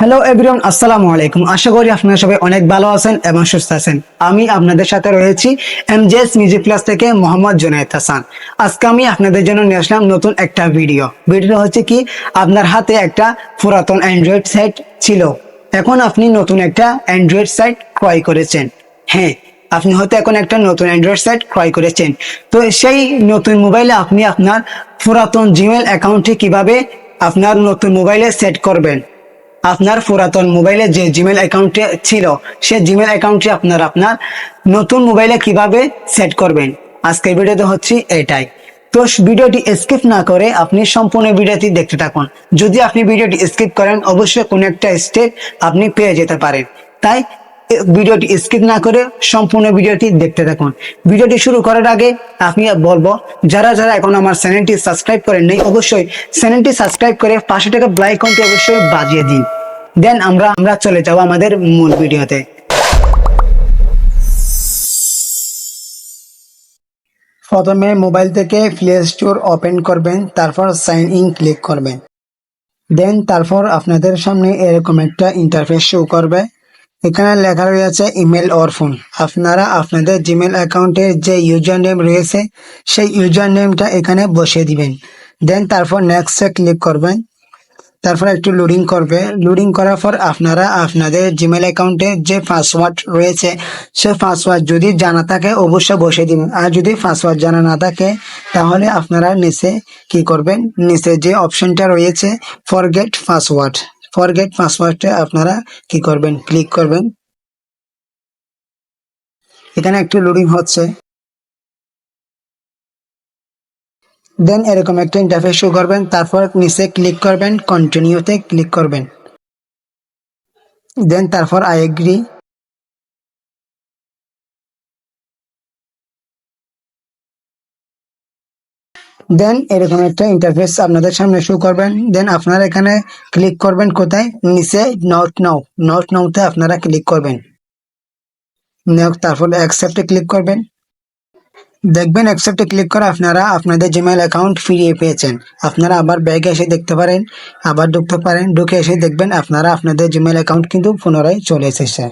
Hello everyone আসসালামু আলাইকুম আশা করি আপনারা সবাই অনেক ভালো আছেন এবং সুস্থ আছেন। আমি আপনাদের সাথে রয়েছি এমজেএস মিউজিক প্লাস থেকে মোহাম্মদ জুনায়েদ হাসান। আজকে আমি আপনাদের জন্য নিয়ে আসলাম নতুন একটা ভিডিও ভিডিও হচ্ছে কি, আপনার হাতে একটা পুরাতন অ্যান্ড্রয়েড সাইট ছিল। এখন আপনি নতুন একটা অ্যান্ড্রয়েড সাইট ক্রয় করেছেন। হ্যাঁ আপনি হয়তো এখন একটা নতুন অ্যান্ড্রয়েড সাইট ক্রয় করেছেন। তো সেই নতুন মোবাইলে আপনি আপনার পুরাতন জিমেল অ্যাকাউন্টটি কীভাবে আপনার নতুন মোবাইলে সেট করবেন? আপনার পুরাতন মোবাইলে যে জিমেল অ্যাকাউন্টটি ছিল, সে জিমেল অ্যাকাউন্টটি আপনার আপনার নতুন মোবাইলে কীভাবে সেট করবেন? আজকের ভিডিওতে হচ্ছে এটাই। তো ভিডিওটি স্কিপ না করে আপনি সম্পূর্ণ ভিডিওটি দেখতে থাকুন। যদি আপনি ভিডিওটি স্কিপ করেন, অবশ্যই কোনো একটা স্টেপ আপনি পেয়ে যেতে পারেন। তাই ভিডিওটি স্কিপ না করে সম্পূর্ণ ভিডিওটি দেখতে থাকুন। ভিডিওটি শুরু করার আগে আমি বলব, যারা যারা এখন আমার চ্যানেলটি সাবস্ক্রাইব করেন নেই, অবশ্যই চ্যানেলটি সাবস্ক্রাইব করে পাশে টাকা ব্লাইকনটি অবশ্যই বাজিয়ে দিন। দেন আমরা আমরা চলে যাব আমাদের মূল ভিডিওতে। প্রথমে মোবাইল থেকে প্লে স্টোর ওপেন করবেন, তারপর সাইন ইন ক্লিক করবেন। দেন তারপর আপনাদের সামনে এরকম একটা ইন্টারফেস শো করবে। এখানে লেখা রয়েছে ইমেল অর ফোন। আপনারা আপনাদের জিমেল অ্যাকাউন্টের যে ইউজার নেম রয়েছে, সেই ইউজার নেমটা এখানে বসিয়ে দিবেন। দেন তারপর নেক্সটে ক্লিক করবেন। তারপর একটু লোডিং করবে। লোডিং করার পর আপনারা আপনাদের জিমেল অ্যাকাউন্টে যে পাসওয়ার্ড রয়েছে সে পাসওয়ার্ড যদি জানা থাকে অবশ্যই বসিয়ে দিবেন আর যদি পাসওয়ার্ড জানা না থাকে, তাহলে আপনারা নিচে কি করবেন? নিচে যে অপশনটা রয়েছে ফরগেট পাসওয়ার্ড ফরগেট পাসওয়ার্ডে আপনারা কি করবেন? ক্লিক করবেন। এখানে একটু লোডিং হচ্ছে। দেন এরকম একটা ইন্টারফেস শো করবেন। তারপর নিচে ক্লিক করবেন কন্টিনিউতে ক্লিক করবেন। দেন তারপর আই এগ্রি দেন এরকম একটা ইন্টারফেস আপনাদের সামনে শো করবেন। দেন আপনারা এখানে ক্লিক করবেন কোথায়? নিচে নট নাও নট নাওতে আপনারা ক্লিক করবেন। তারপর অ্যাকসেপ্টে ক্লিক করবেন। দেখবেন অ্যাকসেপ্টে ক্লিক করে আপনারা আপনাদের জিমেল অ্যাকাউন্ট ফিরিয়ে পেয়েছেন। আপনারা আবার ব্যাগে এসে দেখতে পারেন, আবার ঢুকতে পারেন। ঢুকে এসে দেখবেন আপনারা আপনাদের জিমেল অ্যাকাউন্ট কিন্তু পুনরায় চলে এসেছে।